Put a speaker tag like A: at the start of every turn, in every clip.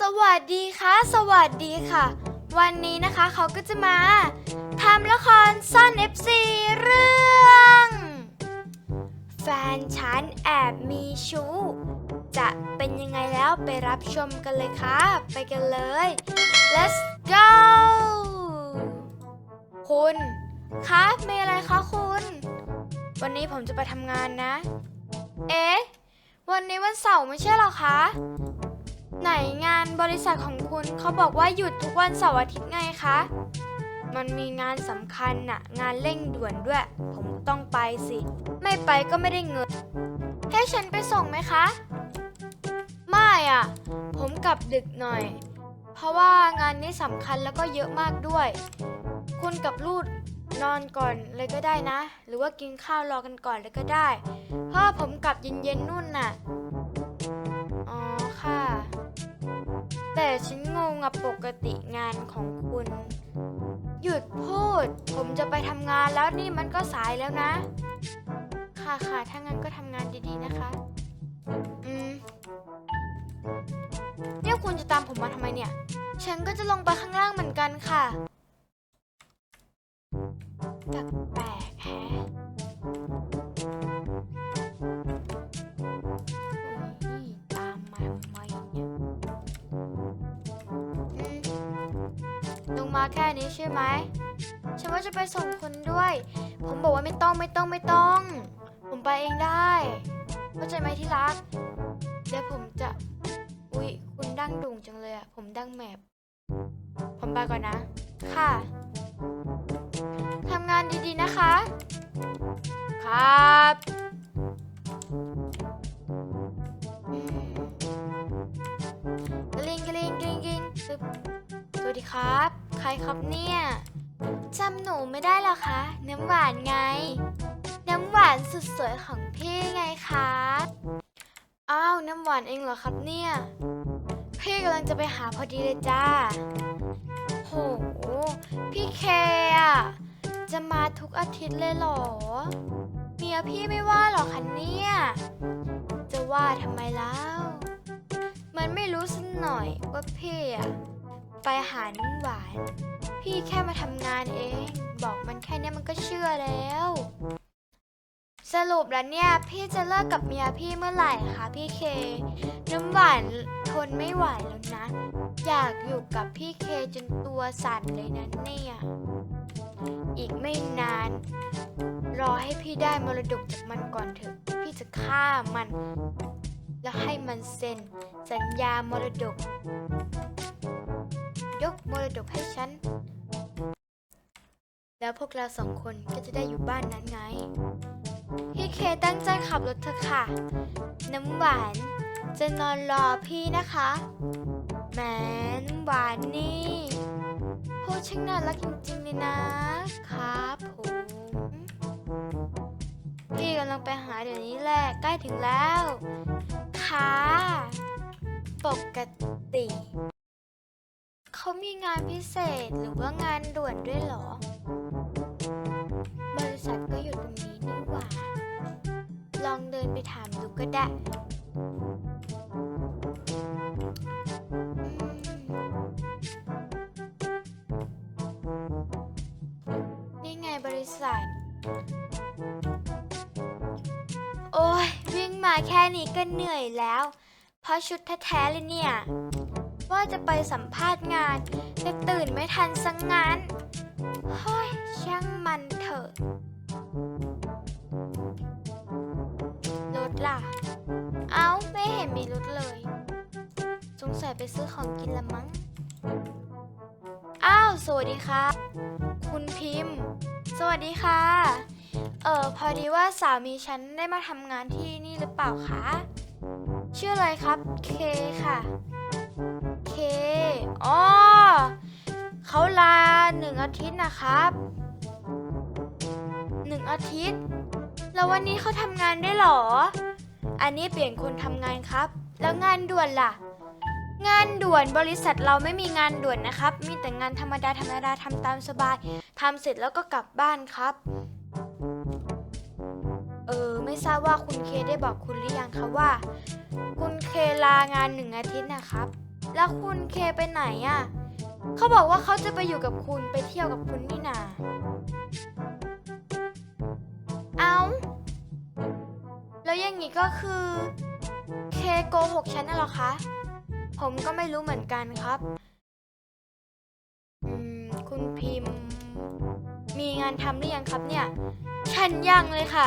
A: สวัสดีค่ะ สวัสดีค่ะ วันนี้นะคะเขาก็จะมาทำละครซ่อน FC เรื่อง แฟนฉันแอบมีชู้ จะเป็นยังไงแล้วไปรับชมกันเลยค่ะ ไปกันเลย let's go คุณคะมีอะไรคะคุณ วันนี้ผมจะไปทำงานนะ เอ๊ะ วันนี้วันเสาร์ไม่ใช่หรอคะ ไหนงานบริษัทของคุณเขาบอกว่าหยุดทุกวันเสาร์อาทิตย์ไงคะ มันมีงานสำคัญน่ะ งานเร่งด่วนด้วย ผมต้องไปสิ ไม่ไปก็ไม่ได้เงิน ให้ฉันไปส่งไหมคะ ไม่อะ ผมกลับดึกหน่อย เพราะว่างานนี้สำคัญแล้วก็เยอะมากด้วย คุณกับลูกนอนก่อนเลยก็ได้นะ หรือว่ากินข้าวรอกันก่อนเลยก็ได้ เพราะว่าผมกลับเย็นๆนู่นน่ะ แต่ฉันงงอะปกติงานของคุณ หยุดพูด ผมจะไปทำงานแล้วนี่มันก็สายแล้วนะ ค่ะค่ะถ้างั้นก็ทำงานดีๆนะคะ อืมเนี่ยคุณจะตามผมมาทำไมเนี่ย ฉันก็จะลงไปข้างล่างเหมือนกันค่ะ แปลกๆแฮะ มาแค่นี้ใช่ไหม ฉันว่าจะไปส่งคุณด้วย ผมบอกว่าไม่ต้องไม่ต้องไม่ต้อง ผมไปเองได้เข้าใจไหมที่รัก เดี๋ยวผมจะ อุ๊ย คุณดั้งดุ่งจังเลยอะผมดั้งแมบผมไปก่อนนะ ค่ะ ทำงานดีๆนะคะ ครับกลิงกลิงกลิงกลิงสวัสดีครับ ใครครับเนี่ยจำหนูไม่ได้หรอคะ น้ำหวานไง น้ำหวานสุดสวยของพี่ไงคะอ้าวน้ำหวานเองเหรอครับเนี่ย พี่กำลังจะไปหาพอดีเลยจ้าโหพี่เคอะจะมาทุกอาทิตย์เลยเหรอ เมียพี่ไม่ว่าหรอคะเนี่ย จะว่าทำไมแล้ว มันไม่รู้สักหน่อยว่าพี่อะ ไปหาน้ำหวาน พี่แค่มาทำงานเอง บอกมันแค่นี้มันก็เชื่อแล้ว สรุปแล้วเนี่ย พี่จะเลิกกับเมียพี่เมื่อไหร่คะพี่เค น้ำหวานทนไม่ไหวแล้วนะ อยากอยู่กับพี่เคจนตัวสั่นเลยนะเนี่ย อีกไม่นาน รอให้พี่ได้มรดกจากมันก่อนเถอะ พี่จะฆ่ามัน แล้วให้มันเซ็น สัญญามรดก ยกมรดกให้ฉัน แล้วพวกเราสองคนก็จะได้อยู่บ้านนั้นไง พี่เคตั้งใจขับรถเถอะค่ะ น้ำหวานจะนอนรอพี่นะคะแหมน้ำหวานนี่พูดช่างน่ารักจริงๆเลยนะครับผมพี่กำลังไปหาเดี๋ยวนี้แหละใกล้ถึงแล้ว ค่ะ ปกติ เขามีงานพิเศษหรือว่างานด่วนด้วยเหรอ บริษัทก็อยู่ตรงนี้นี่หว่า ลองเดินไปถามดูก็ได้นี่ไงบริษัท โอ้ยวิ่งมาแค่นี้ก็เหนื่อยแล้ว เพราะชุดแท้ๆเลยเนี่ย ว่าจะไปสัมภาษณ์งานแต่ตื่นไม่ทันสังงานเฮ้ยช่างมันเถอะรถล่ะ เอ้า ไม่เห็นมีรถเลย สงสัยไปซื้อของกินละมั้ง อ้าว สวัสดีค่ะ คุณพิมพ์ สวัสดีค่ะ เออพอดีว่าสามีฉันได้มาทำงานที่นี่หรือเปล่าคะ ชื่ออะไรครับ เคค่ะ อ๋อเขาลาหนึ่งอาทิตย์นะครับหนึ่งอาทิตย์ แล้ววันนี้เขาทำงานได้หรอ อันนี้เปลี่ยนคนทำงานครับ แล้วงานด่วนล่ะ งานด่วนบริษัทเราไม่มีงานด่วนนะครับ มีแต่งานธรรมดาธรรมดาทำตามสบายทำเสร็จแล้วก็กลับบ้านครับเออไม่ทราบว่าคุณเคได้บอกคุณหรือยังคะว่า คุณเคลางานหนึ่งอาทิตย์นะครับ แล้วคุณเคไปไหนอะ่ะเขาบอกว่าเขาจะไปอยู่กับคุณไปเที่ยวกับคุณนี่นา เอาแล้วอย่างนี้ก็คือ เคโกหกฉันน่ะหรอคะ ผมก็ไม่รู้เหมือนกันครับ อืม คุณพิมพ์ มีงานทำหรือยังครับเนี่ย ฉันยังเลยค่ะ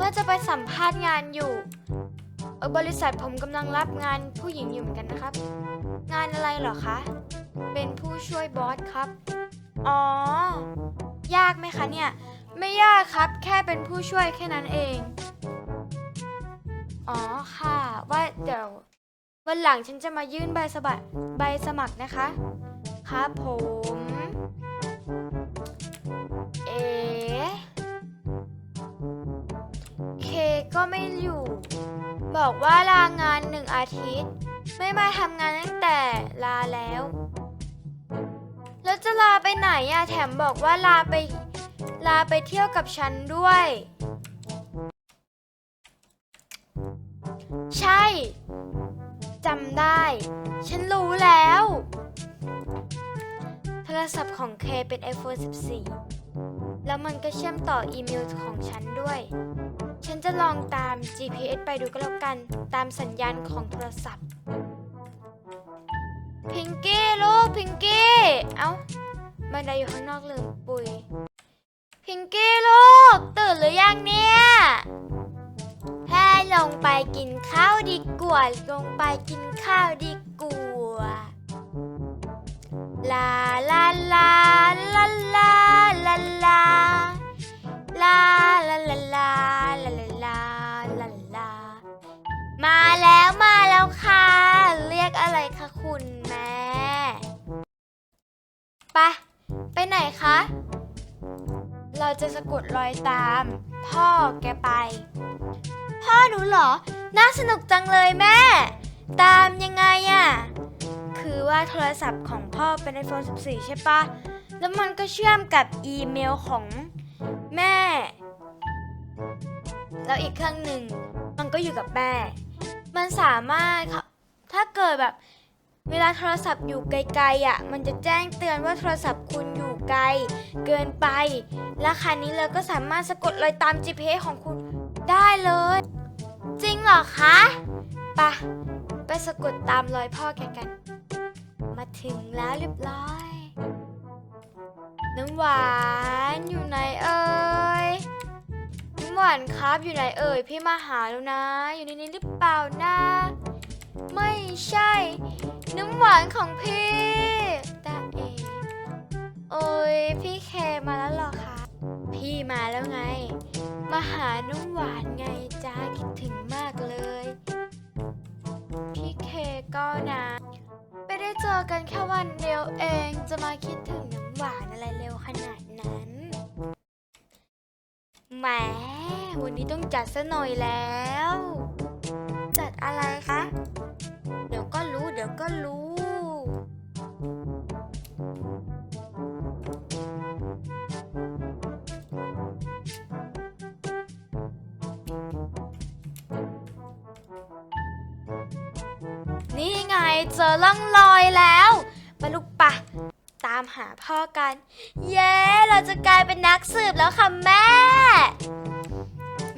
A: ว่าจะไปสัมภาษณ์งานอยู่ เออบริษัทผมกำลังรับงานผู้หญิงอยู่เหมือนกันนะครับ งานอะไรเหรอคะ เป็นผู้ช่วยบอสครับ อ๋อ ยากไหมคะเนี่ย ไม่ยากครับ แค่เป็นผู้ช่วยแค่นั้นเอง อ๋อค่ะ ว่าเดี๋ยววันหลังฉันจะมายื่นใบสมัครใบสมัครนะคะ ครับผม เอ๋ ก็ไม่อยู่ บอกว่าลางานหนึ่งอาทิตย์ ไม่มาทำงานตั้งแต่ลาแล้ว แล้วจะลาไปไหนอะแถมบอกว่าลาไปลาไปเที่ยวกับฉันด้วย ใช่จำได้ ฉันรู้แล้ว โทรศัพท์ของเคเป็น iPhone 14 แล้วมันก็เชื่อมต่ออีเมลของฉันด้วย ฉันจะลองตาม GPS ไปดูก็แล้วกัน ตามสัญญาณของโทรศัพท์ พิงกี้ลูกพิงกี้ เอ้าบันไดอยู่ข้างนอกลืมปุย พิงกี้ลูก ตื่นหรือยังเนี่ยแพ้ลงไปกินข้าวดีกว่า ลงไปกินข้าวดีกว่าลา จะสะกดรอยตาม พ่อแกไป พ่อหนูเหรอ น่าสนุกจังเลยแม่ ตามยังไงอะคือว่าโทรศัพท์ของพ่อเป็น iPhone 14 ใช่ปะ แล้วมันก็เชื่อมกับอีเมลของแม่ แล้วอีกเครื่องหนึ่งมันก็อยู่กับแม่ มันสามารถค่ะถ้าเกิดแบบเวลาโทรศัพท์อยู่ไกลๆอะ มันจะแจ้งเตือนว่าโทรศัพท์คุณอย ไกล เกินไป และคันนี้เลยก็สามารถสะกดรอยตาม GPS ของคุณได้เลย จริงเหรอคะปะไปสะกดตามรอยพ่อแกกัน มาถึงแล้วเรียบร้อย น้ำหวานอยู่ไหนเอ่ยน้ำหวานครับอยู่ไหนเอ่ยพี่มาหาแล้วนะ อยู่ในนี้หรือเปล่านะ ไม่ใช่ น้ำหวานของพี่ เคมาแล้วหรอคะ พี่มาแล้วไง มาหาน้ำหวานไงจ้าคิดถึงมากเลย พี่เคก็นะไม่ได้เจอกันแค่วันเดียวเองจะมาคิดถึงน้ำหวานอะไรเร็วขนาดนั้นแหมวันนี้ต้องจัดซะหน่อยแล้ว จัดอะไรคะ เดี๋ยวก็รู้เดี๋ยวก็รู้ เจอล่องรอยแล้วมาลูกปะตามหาพ่อกัน เย้ เราจะกลายเป็นนักสืบแล้วค่ะแม่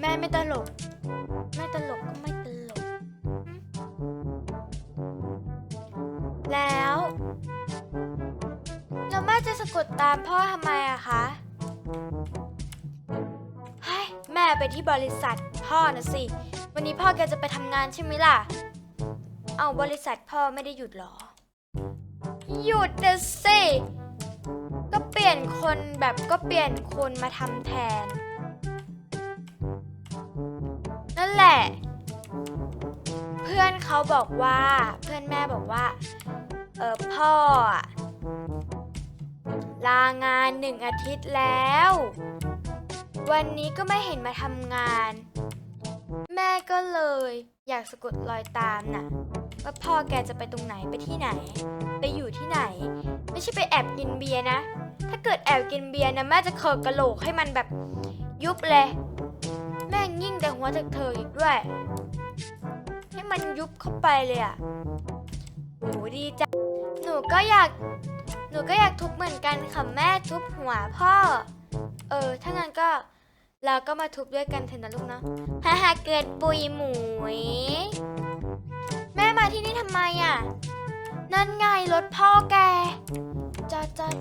A: แม่ไม่ตลก ไม่ตลกก็ไม่ตลก แล้วแล้วแม่จะสะกดตามพ่อทำไมอะคะเฮ้ยแม่ไปที่บริษัทพ่อนะสิ วันนี้พ่อแกจะไปทำงานใช่ไหมล่ะ เอาบริษัทพ่อไม่ได้หยุดเหรอ หยุดนะสิก็เปลี่ยนคนแบบก็เปลี่ยนคนมาทำแทน นั่นแหละ เพื่อนเขาบอกว่าเพื่อนแม่บอกว่า เออพ่ออะลางานหนึ่งอาทิตย์แล้ว วันนี้ก็ไม่เห็นมาทำงาน แม่ก็เลยอยากสะกดรอยตามน่ะ ว่าพ่อแกจะไปตรงไหนไปที่ไหน ไปอยู่ที่ไหน ไม่ใช่ไปแอบกินเบียร์นะ ถ้าเกิดแอบกินเบียร์นะแม่จะเคิร์กระโหลกให้มันแบบยุบเลย แม่งยิ่งแต่หัวจากเธออีกด้วย ให้มันยุบเข้าไปเลยอะโอ้ดีจังหนูก็อยาก หนูก็อยากทุบเหมือนกันค่ะแม่ทุบหัวพ่อ เออ ถ้างั้นก็เราก็มาทุบด้วยกันเถอะนะลูกเนาะฮ่าฮ่าเกิดปุยหมุย แม่มาที่นี่ทำไมอะ นั่นไงรถพ่อแกจอดจอด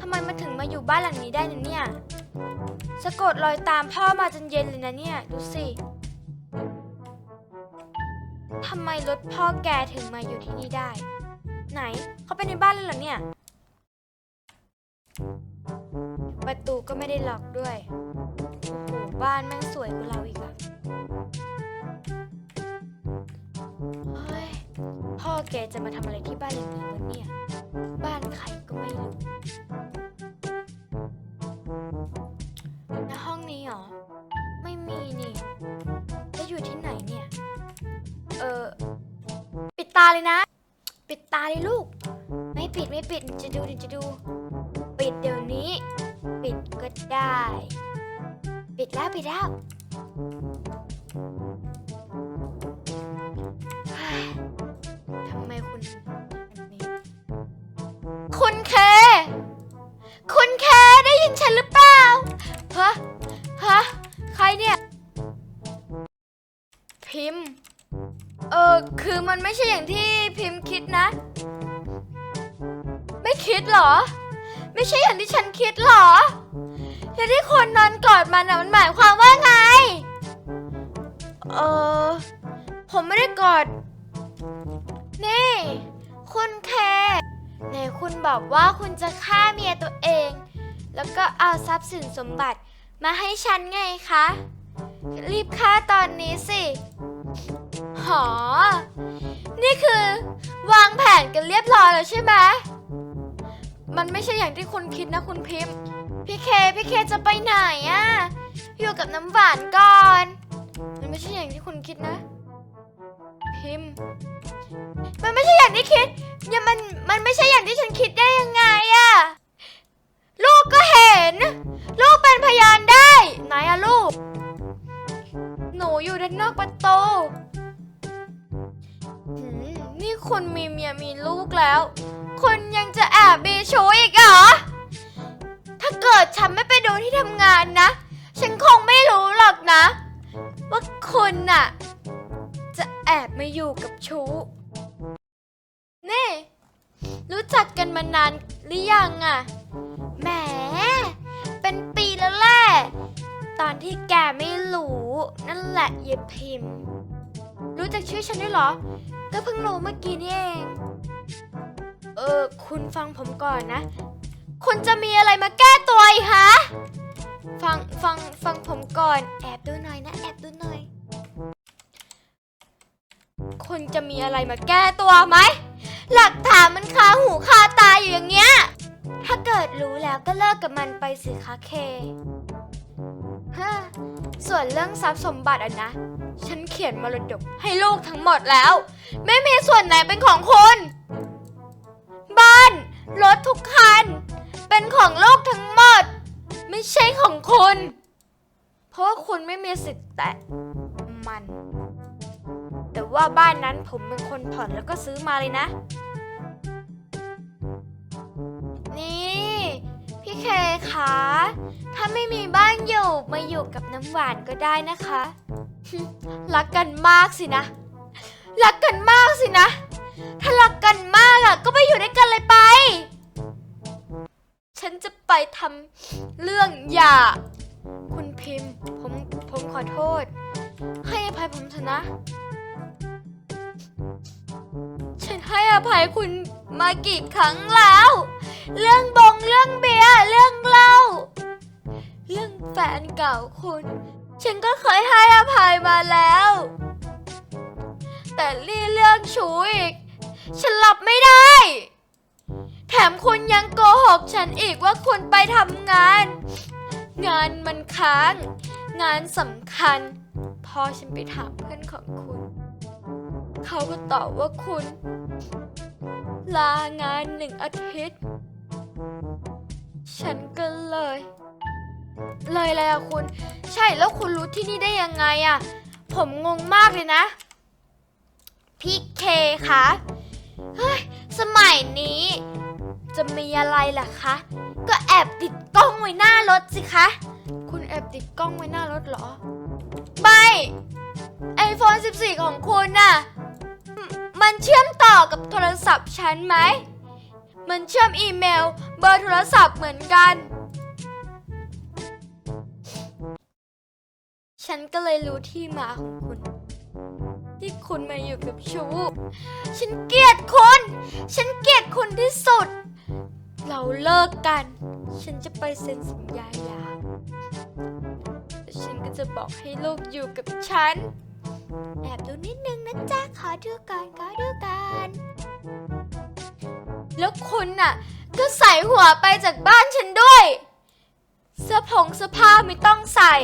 A: ทำไมมาถึงมาอยู่บ้านหลังนี้ได้นะเนี่ย สะกดรอยตามพ่อมาจนเย็นเลยนะเนี่ย ดูสิทำไมรถพ่อแกถึงมาอยู่ที่นี่ได้ ไหนเขาไปในบ้านเลยเหรอเนี่ย ประตูก็ไม่ได้ล็อกด้วยโอ้โหบ้านแม่งสวยกว่าเราอีกอะ แกจะมาทำอะไรที่บ้านหลังนี้วะเนี่ย บ้านใครก็ไม่รู้แล้วห้องนี้เหรอ ไม่มีนี่แล้วอยู่ที่ไหนเนี่ย เออ ปิดตาเลยนะ ปิดตาเลยลูก ไม่ปิดไม่ปิดจะดูจะดู ปิดเดี๋ยวนี้ ปิดก็ได้ ปิดแล้วปิดแล้ว ฉันหรือเปล่า ฮะ ฮะ ใครเนี่ย พิมพ์ เออ คือมันไม่ใช่อย่างที่พิมพ์คิดนะ ไม่คิดเหรอ ไม่ใช่อย่างที่ฉันคิดเหรอ แล้วที่คนนอนกอดมันอะมันหมายความว่าไง เออ ผมไม่ได้กอด นี่ คุณแคไหนคุณบอกว่าคุณจะฆ่าเมียตัวเอง แล้วก็เอาทรัพย์สินสมบัติมาให้ฉันไงคะ รีบฆ่าตอนนี้สิ หอ นี่คือ วางแผนกันเรียบร้อยแล้วใช่ไหม มันไม่ใช่อย่างที่คุณคิดนะคุณพิมพ์ พี่เค พี่เคจะไปไหนอะอยู่กับน้ำหวานก่อน มันไม่ใช่อย่างที่คุณคิดนะ พิมพ์ มันไม่ใช่อย่างที่คิดเนี่ยมัน มันไม่ใช่อย่างที่ฉันคิดได้ยังไงอะ หนูอยู่ด้านนอกประตูหืมนี่คุณมีเมียมีลูกแล้ว คุณยังจะแอบมีชู้อีกเหรอ ถ้าเกิดฉันไม่ไปดูที่ทำงานนะ ฉันคงไม่รู้หรอกนะ ว่าคุณน่ะ จะแอบมาอยู่กับชู้ นี่ รู้จักกันมานานหรือยังอะแหม เป็นปีแล้วแหละ ตอนที่แกไม่รู้ นั่นแหละเยายพิมพ์ รู้จักชื่อฉันด้วยเหรอ ก็เพิ่งรู้เมื่อกี้นี่เอง เออ คุณฟังผมก่อนนะ คุณจะมีอะไรมาแก้ตัวอีกฮะ ฟัง ฟัง ฟังผมก่อน แอบดูหน่อยนะ แอบดูหน่อย คุณจะมีอะไรมาแก้ตัวไหม หลักฐานมันคาหูคาตาอยู่อย่างเงี้ย ถ้าเกิดรู้แล้วก็เลิกกับมันไปสิคะเค ฮะส่วนเรื่องทรัพย์สมบัติอะนะ ฉันเขียนมรดกให้ลูกทั้งหมดแล้ว ไม่มีส่วนไหนเป็นของคุณ บ้าน รถทุกคัน เป็นของลูกทั้งหมด ไม่ใช่ของคุณ เพราะว่าคุณไม่มีสิทธิ์แตะมัน แต่ว่าบ้านนั้นผมเป็นคนผ่อนแล้วก็ซื้อมาเลยนะ นี่ พี่เคคะ ถ้าไม่มีบ้านอยู่มาอยู่กับน้ำหวานก็ได้นะคะ รักกันมากสินะ รักกันมากสินะ ถ้ารักกันมากอะก็ไปอยู่ด้วยกันเลยไป ฉันจะไปทำเรื่องหย่า คุณพิมพ์ ผมผมขอโทษ ให้อภัยผมเถอะนะ ฉันให้อภัยคุณมากี่ครั้งแล้ว เรื่องบงเรื่องเบียร์เรื่องเหล้า เรื่องแฟนเก่าคุณ ฉันก็เคยให้อภัยมาแล้ว แต่รี่เรื่องชู้อีก ฉันรับไม่ได้ แถมคุณยังโกหกฉันอีกว่าคุณไปทำงาน งานมันค้าง งานสำคัญ พอฉันไปถามเพื่อนของคุณ เขาก็ตอบว่าคุณ ลางานหนึ่งอาทิตย์ ฉันก็เลย เลยอะไรอะคุณ ใช่แล้วคุณรู้ที่นี่ได้ยังไงอะผมงงมากเลยนะ พี่เคคะเฮ้ยสมัยนี้ จะมีอะไรล่ะคะ ก็แอบติดกล้องไว้หน้ารถสิคะ คุณแอบติดกล้องไว้หน้ารถเหรอ ไม่ iPhone 14 ของคุณน่ะมมันเชื่อมต่อกับโทรศัพท์ฉันไหม มันเชื่อมอีเมล เบอร์โทรศัพท์เหมือนกัน ฉันก็เลยรู้ที่มาของคุณ ที่คุณมาอยู่กับชูฉันเกลียดคุณ ฉันเกลียดคุณที่สุด เราเลิกกัน ฉันจะไปเซ็นสัญญาหย่าฉันก็จะบอกให้ลูกอยู่กับฉัน แอบดูนิดนึงนะจ๊ะ ขอดูก่อนขอดูก่อนแล้วคุณน่ะ ก็ใส่หัวไปจากบ้านฉันด้วย เสื้อผงเสื้อผ้าไม่ต้องใส่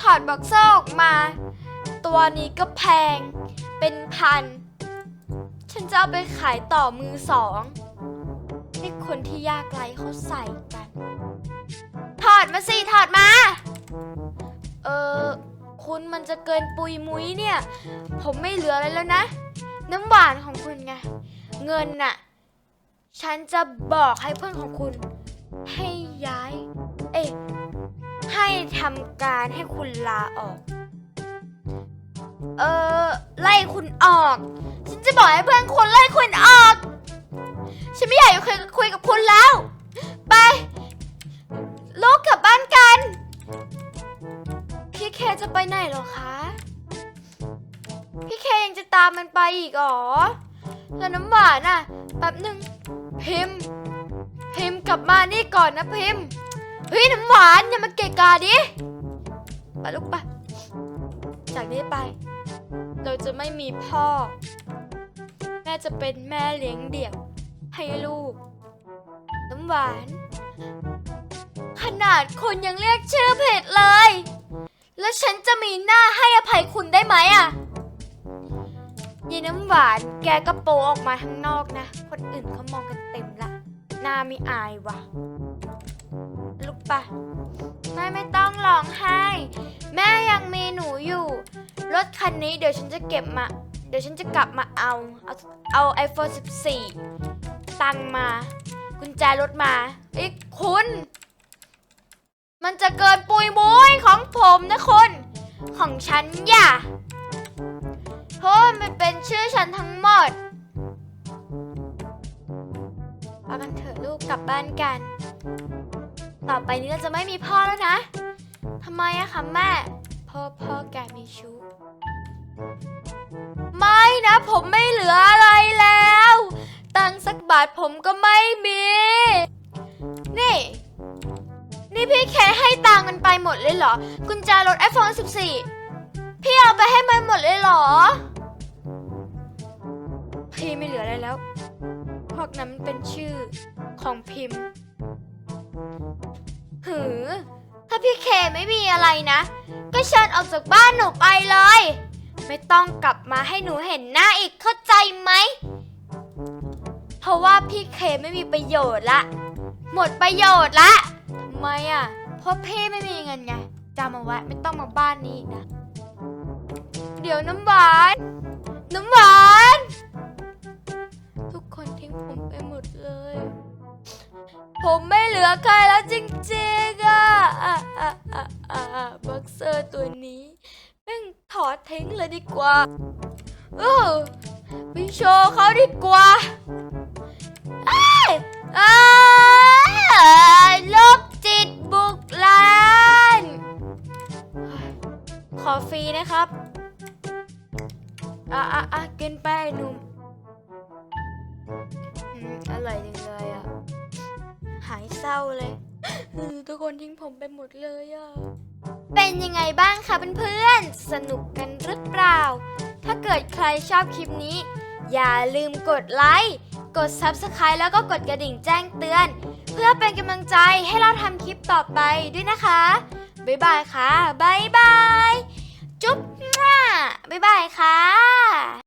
A: ถอดบ็อกเซอร์ออกมา ตัวนี้ก็แพง เป็นพัน ฉันจะเอาไปขายต่อมือสองให้คนที่ยากไร้เขาใส่กัน ถอดมาสิ ถอดมา เออคุณมันจะเกินปุยมุ้ยเนี่ย ผมไม่เหลืออะไรแล้วนะ น้ำหวานของคุณไง เงินน่ะ ฉันจะบอกให้เพื่อนของคุณ ให้ทำการให้คุณลาออก เออไล่คุณออก ฉันจะบอกให้เพื่อนคุณไล่คุณออก ฉันไม่อยากอยู่คุยกับคุณแล้ว ไปลูกกลับบ้านกัน พี่เคจะไปไหนหรอคะ พี่เคยังจะตามมันไปอีกหรอแล้วน้ำหวานอะแป๊บหนึ่งพิมพ์พิมพ์กลับมานี่ก่อนนะพิมพ์ เฮ้ยน้ำหวานอย่ามาเกะกาดิไปลูกไปจากนี้ไป เราจะไม่มีพ่อ แม่จะเป็นแม่เลี้ยงเดี่ยว ให้ลูก น้ำหวาน ขนาดคุณยังเรียกชื่อผิดเลย แล้วฉันจะมีหน้าให้อภัยคุณได้ไหมอะยีน้ำหวานแกก็โปออกมาข้างนอกนะ คนอื่นเขามองกันเต็มละหน้าไม่อายว่ะ ลูกปะแม่ไม่ต้องร้องไห้ แม่ยังมีหนูอยู่ รถคันนี้เดี๋ยวฉันจะเก็บมา เดี๋ยวฉันจะกลับมาเอา เอาเอา iPhone 14 ตังมา กุญแจรถมาเอ้คุณ มันจะเกินปุยมุ้ยของผมนะคุณ ของฉันอย่า เพราะมันเป็นชื่อฉันทั้งหมดเอากันเถอะลูกกลับบ้านกัน ต่อไปนี้เราจะไม่มีพ่อแล้วนะทำไมอะคะแม่พ่อพ่อแกมีชู้ไม่นะผมไม่เหลืออะไรแล้ว ตังสักบาทผมก็ไม่มี นี่ นี่พี่แค่ให้ตังมันไปหมดเลยเหรอ กุญแจรถ iPhone 14 พี่เอาไปให้มันหมดเลยเหรอ พี่ไม่เหลืออะไรแล้วพวกนั้นมันเป็นชื่อของพิมพ์ หือ ถ้าพี่เคไม่มีอะไรนะ ก็เชิญออกจากบ้านหนูไปเลย ไม่ต้องกลับมาให้หนูเห็นหน้าอีกเข้าใจไหม เพราะว่าพี่เคไม่มีประโยชน์ละ หมดประโยชน์ละทำไมอะ เพราะพี่ไม่มีเงินไงจำเอาไว้ไม่ต้องมาบ้านนี้อีกนะ เดี๋ยวน้ำหวาน น้ำหวาน ผมไม่เหลือใครแล้วจริงๆอะอะอะอะอะบ็อกเซอร์ตัวนี้แม่งถอดทิ้งเลยดีกว่าเออไปโชว์เขาดีกว่าเอ้อ้โรคจิตบุกร้านขอฟรีนะครับ อะอะอะกินไปหนุ่มอืมอร่อยจังเลยอะ หายเศร้าเลยทุกคนทิ้งผมไปหมดเลยอะ เป็นยังไงบ้างคะเพื่อนๆ สนุกกันหรือเปล่า ถ้าเกิดใครชอบคลิปนี้ อย่าลืมกดไลค์ กด Subscribe แล้วก็กดกระดิ่งแจ้งเตือน เพื่อเป็นกำลังใจให้เราทำคลิปต่อไปด้วยนะคะ บ๊ายบายค่ะ บ๊ายบาย จุ๊บมั่วบ๊ายบายค่ะ